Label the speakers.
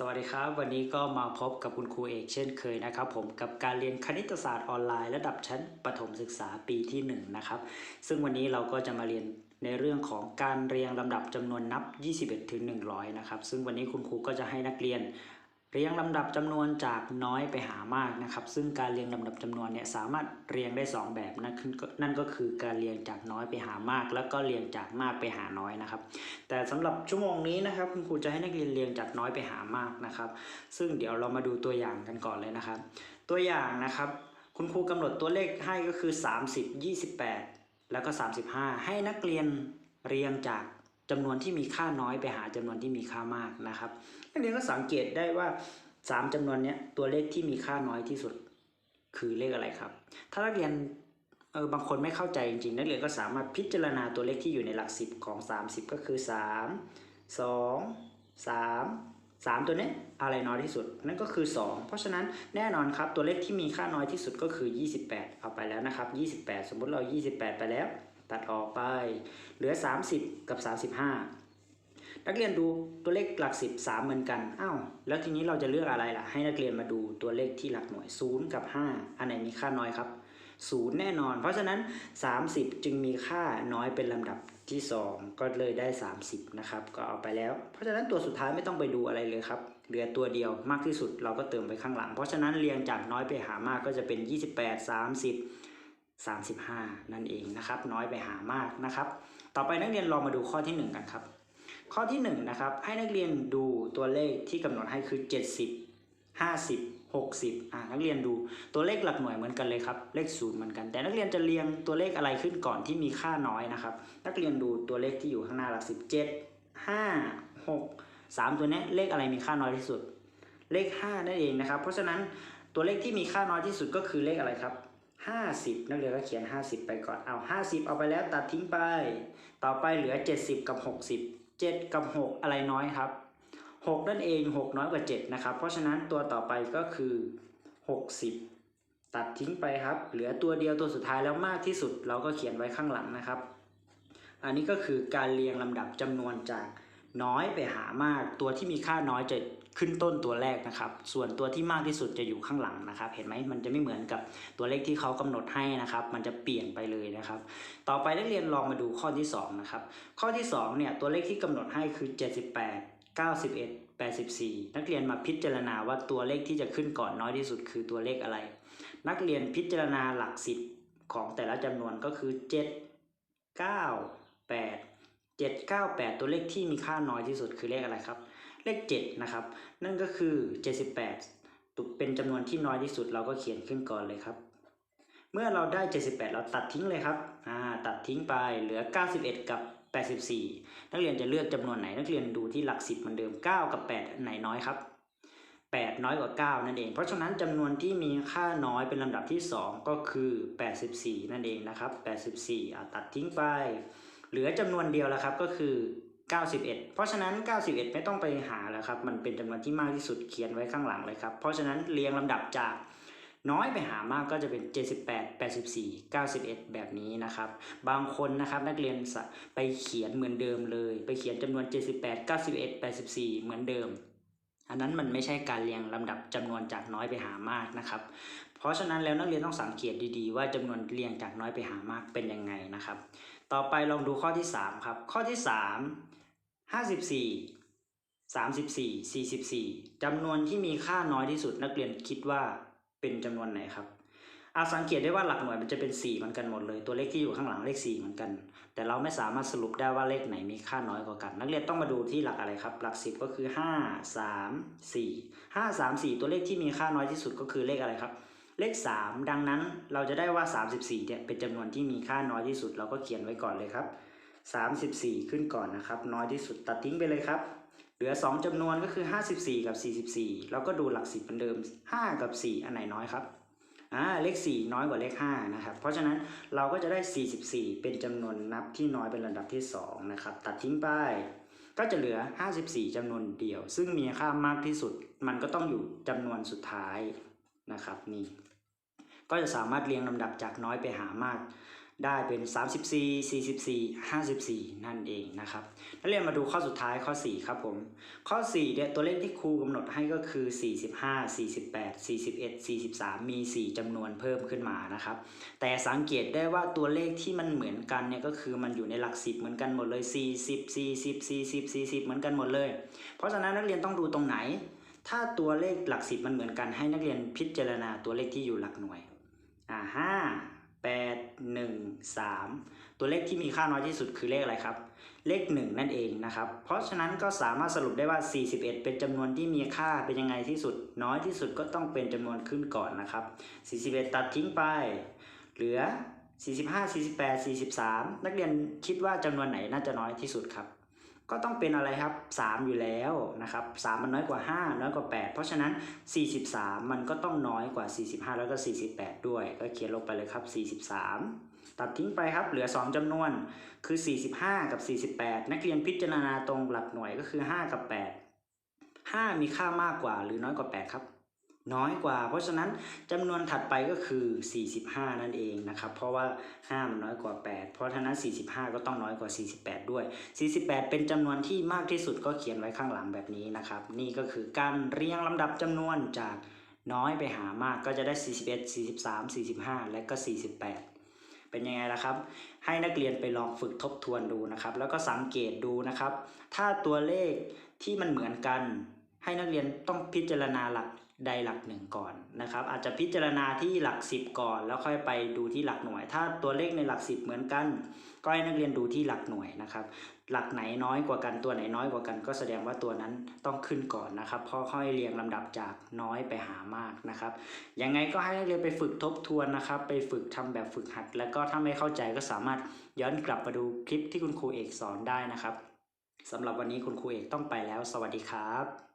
Speaker 1: สวัสดีครับ วันนี้ก็มาพบกับคุณครูเอกเช่นเคยนะครับ ผมกับการเรียนคณิตศาสตร์ออนไลน์ระดับชั้นประถมศึกษาปีที่1นงนะครับซึ่งวันนี้เราก็จะมาเรียนในเรื่องของการเรียงลำดับจำนวนนับ 21ถึง100 นะครับ ซึ่งวันนี้คุณครูก็จะให้นักเรียน เรียงลำดับจำนวนจากน้อยไปหามากนะครับ ซึ่งการเรียงลำดับจำนวนเนี่ยสามารถเรียงได้ 2 แบบนั่นคือนั่นก็คือการเรียงจากน้อยไปหามาก แล้วก็เรียงจากมากไปหาน้อยนะครับ แต่สำหรับชั่วโมงนี้นะครับคุณครูจะให้นักเรียนเรียงจากน้อยไปหามากนะครับ ซึ่งเดี๋ยวเรามาดูตัวอย่างกันก่อนเลยนะครับ ตัวอย่างนะครับ คุณครูกำหนดตัวเลขให้ก็คือ 30 28 แล้วก็ 35 ให้นักเรียนเรียงจาก จำนวนที่มีค่าน้อยไปหาจำนวนที่มีค่ามากนะครับนักเรียนก็สังเกตได้ว่า 3จำนวนนี้ตัวเลขที่มีค่าน้อยที่สุดคือเลขอะไรครับ ถ้านักเรียนเออบางคนไม่เข้าใจจริงๆ นักเรียนก็สามารถพิจารณาตัวเลขที่อยู่ในหลักสิบของ 30 ก็คือ 3 2 3 3 ตัวนี้อะไรน้อยที่สุดนั่นก็คือ 2 เพราะฉะนั้นแน่นอนครับตัวเลขที่มีค่าน้อยที่สุดก็คือ 28 เอาไปแล้วนะครับ 28 สมมติเรา 28 ไปแล้ว ตัดออกไป เหลือ 30 กับ 35 นักเรียนดูตัวเลขหลักสิบสามเหมือนกันอ้าวแล้วทีนี้เราจะเลือกอะไรล่ะ ให้นักเรียนมาดูตัวเลขที่หลักหน่วย 0 กับ 5 อันไหนมีค่าน้อยครับ0แน่นอน เพราะฉะนั้น 30 จึงมีค่าน้อยเป็นลำดับที่ 2 ก็เลยได้ 30 นะครับ ก็เอาไปแล้ว เพราะฉะนั้นตัวสุดท้ายไม่ต้องไปดูอะไรเลยครับ เหลือตัวเดียวมากที่สุดเราก็เติมไปข้างหลัง เพราะฉะนั้นเรียงจากน้อยไปหามากก็จะเป็น 28 30 35 นั่นเองนะครับ น้อยไปหามากนะครับ ต่อไปนักเรียนลองมาดูข้อที่ 1 กันครับ ข้อที่1นงนะครับให้นักเรียนดูตัวเลขที่กำหนดให้คือ 70 50 60อ่านักเรียนดูตัวเลขหลักหน่วยเหมือนกันเลยครับ เลขศูนย์เหมือนกัน แต่นักเรียนจะเรียงตัวเลขอะไรขึ้นก่อนที่มีค่าน้อยนะครับ นักเรียนดูตัวเลขที่อยู่ข้างหน้าหลักสิบเจ็ดห้าหกสามตัวนี้เลขอะไรมีค่าน้อยที่สุด เลข 5 นั่นเองนะครับ เพราะฉะนั้นตัวเลขที่มีค่าน้อยที่สุดก็คือเลขอะไรครับ 50 นักเรียนก็เขียน 50 ไปก่อน เอา 50 เอาไปแล้วตัดทิ้งไป ต่อไปเหลือ 70 กับ 60 7 กับ 6 อะไรน้อยครับ 6 นั่นเอง 6 น้อยกว่า 7 นะครับ เพราะฉะนั้นตัวต่อไปก็คือ 60 ตัดทิ้งไปครับ เหลือตัวเดียวตัวสุดท้ายแล้วมากที่สุด เราก็เขียนไว้ข้างหลังนะครับ อันนี้ก็คือการเรียงลำดับจำนวนจาก น้อยไปหามากตัวที่มีค่าน้อยจะขึ้นต้นตัวแรกนะครับ ส่วนตัวที่มากที่สุดจะอยู่ข้างหลังนะครับ เห็นไหมมันจะไม่เหมือนกับตัวเลขที่เขากำหนดให้นะครับ มันจะเปลี่ยนไปเลยนะครับ ต่อไปนักเรียนลองมาดูข้อที่2นะครับ ข้อที่2เนี่ยตัวเลขที่กำหนดให้คือ 78 91 84 นักเรียนมาพิจารณาว่าตัวเลขที่จะขึ้นก่อนน้อยที่สุดคือตัวเลขอะไร นักเรียนพิจารณาหลักสิบของแต่ละจำนวนก็คือ 7 9 8 7 9 8 ตัวเลขที่มีค่าน้อยที่สุดคือเลขอะไรครับ เลข 7 นะครับ นั่นก็คือ 78ตุเป็นจำนวนที่น้อยที่สุดเราก็เขียนขึ้นก่อนเลยครับ เมื่อเราได้ 78 เราตัดทิ้งเลยครับอ่าตัดทิ้งไปเหลือ 91 กับ 84 นักเรียนจะเลือกจำนวนไหน นักเรียนดูที่หลัก 10 เหมือนเดิม 9 กับ8อันไหนน้อยครับ 8 น้อยกว่า 9 นั่นเอง เพราะฉะนั้นจำนวนที่มีค่าน้อยเป็นลำดับที่ 2 ก็คือ 84 นั่นเองนะครับ 84อ่าตัดทิ้งไป เหลือจำนวนเดียวแล้วครับก็คือ 91 เพราะฉะนั้น 91 ไม่ต้องไปหาแล้วครับมันเป็นจำนวนที่มากที่สุดเขียนไว้ข้างหลังเลยครับเพราะฉะนั้นเรียงลำดับจากน้อยไปหามากก็จะเป็น 78 84 91 แบบนี้นะครับ บางคนนะครับนักเรียนไปเขียนเหมือนเดิมเลย ไปเขียนจำนวน 78 91 84 เหมือนเดิม อันนั้นมันไม่ใช่การเรียงลำดับจำนวนจากน้อยไปหามากนะครับ เพราะฉะนั้นแล้วนักเรียนต้องสังเกตดีๆ ว่าจำนวนเรียงจากน้อยไปหามากเป็นยังไงนะครับ ต่อไปลองดูข้อที่ 3 ครับ ข้อที่ 3 54 34 44จำนวนที่มีค่าน้อยที่สุดนักเรียนคิดว่าเป็นจำนวนไหนครับ อาสังเกตได้ว่าหลักหน่วยมันจะเป็น 4 เหมือนกันหมดเลย ตัวเลขที่อยู่ข้างหลังเลข 4 เหมือนกัน แต่เราไม่สามารถสรุปได้ว่าเลขไหนมีค่าน้อยกว่ากัน นักเรียนต้องมาดูที่หลักอะไรครับ หลัก 10 ก็คือ 5 3 4 5 3 4 ตัวเลขที่มีค่าน้อยที่สุดก็คือเลขอะไรครับ เลข 3 ดังนั้นเราจะได้ว่า 34เนี่ยเป็นจำนวนที่มีค่าน้อยที่สุด เราก็เขียนไว้ก่อนเลยครับ 34 ขึ้นก่อนนะครับ น้อยที่สุดตัดทิ้งไปเลยครับเหลือ 2จำนวนก็คือ 54 กับ 44เราก็ดูหลัก10เหมือนเดิม 5 กับ 4 อันไหนน้อยครับ อ่าเลข 4 น้อยกว่าเลข5นะครับเพราะฉะนั้นเราก็จะได้ 44 เป็นจำนวนนับที่น้อยเป็นลำดับที่2นะครับตัดทิ้งไปก็จะเหลือ 54จำนวนเดียว ซึ่งมีค่ามากที่สุด มันก็ต้องอยู่จำนวนสุดท้ายนะครับนี่ก็จะสามารถเรียงลำดับจากน้อยไปหามาก ได้เป็น 34 44 54 นั่นเองนะครับนักเรียนมาดูข้อสุดท้ายข้อ 4 ครับผม ข้อ4เนี่ยตัวเลขที่ครูกำหนดให้ก็คือ 45 48 41 43 มี 4จำนวนเพิ่มขึ้นมานะครับ แต่สังเกตได้ว่าตัวเลขที่มันเหมือนกันเนี่ยก็คือมันอยู่ในหลักสิบเหมือนกันหมดเลย 40 40 40 40 เหมือนกันหมดเลย เพราะฉะนั้นนักเรียนต้องดูตรงไหน ถ้าตัวเลขหลักสิบมันเหมือนกันให้นักเรียนพิจารณาตัวเลขที่อยู่หลักหน่วยอ่าห้า แปดหนึ่งสามตัวเลขที่มีค่าน้อยที่สุดคือเลขอะไรครับ เลขหนึ่งนั่นเองนะครับ เพราะฉะนั้นก็สามารถสรุปได้ว่า 41 เป็นจำนวนที่มีค่าเป็นยังไงที่สุด น้อยที่สุดก็ต้องเป็นจำนวนขึ้นก่อนนะครับ 41 ตัดทิ้งไป เหลือ 45 48 43 นักเรียนคิดว่าจำนวนไหนน่าจะน้อยที่สุดครับ ก็ต้องเป็นอะไรครับ 3 อยู่แล้วนะครับ3มันน้อยกว่า 5 น้อยกว่า 8 เพราะฉะนั้น 43 มันก็ต้องน้อยกว่า 45 แล้วก็ 48 ด้วย ก็เขียนลงไปเลยครับ 43 ตัดทิ้งไปครับ เหลือ 2จำนวน คือ 45 กับ 48 นักเรียนพิจารณาตรงหลักหน่วยก็คือ 5 กับ 8 5 มีค่ามากกว่าหรือน้อยกว่า 8 ครับ น้อยกว่า เพราะฉะนั้นจำนวนถัดไปก็คือ 45 นั่นเองนะครับ เพราะว่า 5 มันน้อยกว่า 8 เพราะฉะนั้น 45 ก็ต้องน้อยกว่า 48 ด้วย 48 เป็นจำนวนที่มากที่สุดก็เขียนไว้ข้างหลังแบบนี้นะครับ นี่ก็คือการเรียงลำดับจำนวนจากน้อยไปหามากก็จะได้ 41 43 45 และก็ 48เป็นยังไงล่ะครับ ให้นักเรียนไปลองฝึกทบทวนดูนะครับ แล้วก็สังเกตดูนะครับ ถ้าตัวเลขที่มันเหมือนกัน ให้นักเรียนต้องพิจารณาหลัก ใดหลักหนึ่งก่อนนะครับ อาจจะพิจารณาที่หลัก 10 ก่อน แล้วค่อยไปดูที่หลักหน่วย ถ้าตัวเลขในหลัก 10 เหมือนกัน ก็ให้นักเรียนดูที่หลักหน่วยนะครับ หลักไหนน้อยกว่ากันตัวไหนน้อยกว่ากัน ก็แสดงว่าตัวนั้นต้องขึ้นก่อนนะครับเพราะค่อยเรียงลำดับจากน้อยไปหามากนะครับยังไงก็ให้นักเรียนไปฝึกทบทวนนะครับ ไปฝึกทำแบบฝึกหัด แล้วก็ถ้าไม่เข้าใจก็สามารถย้อนกลับมาดูคลิปที่คุณครูเอกสอนได้นะครับสำหรับวันนี้คุณครูเอกต้องไปแล้ว สวัสดีครับ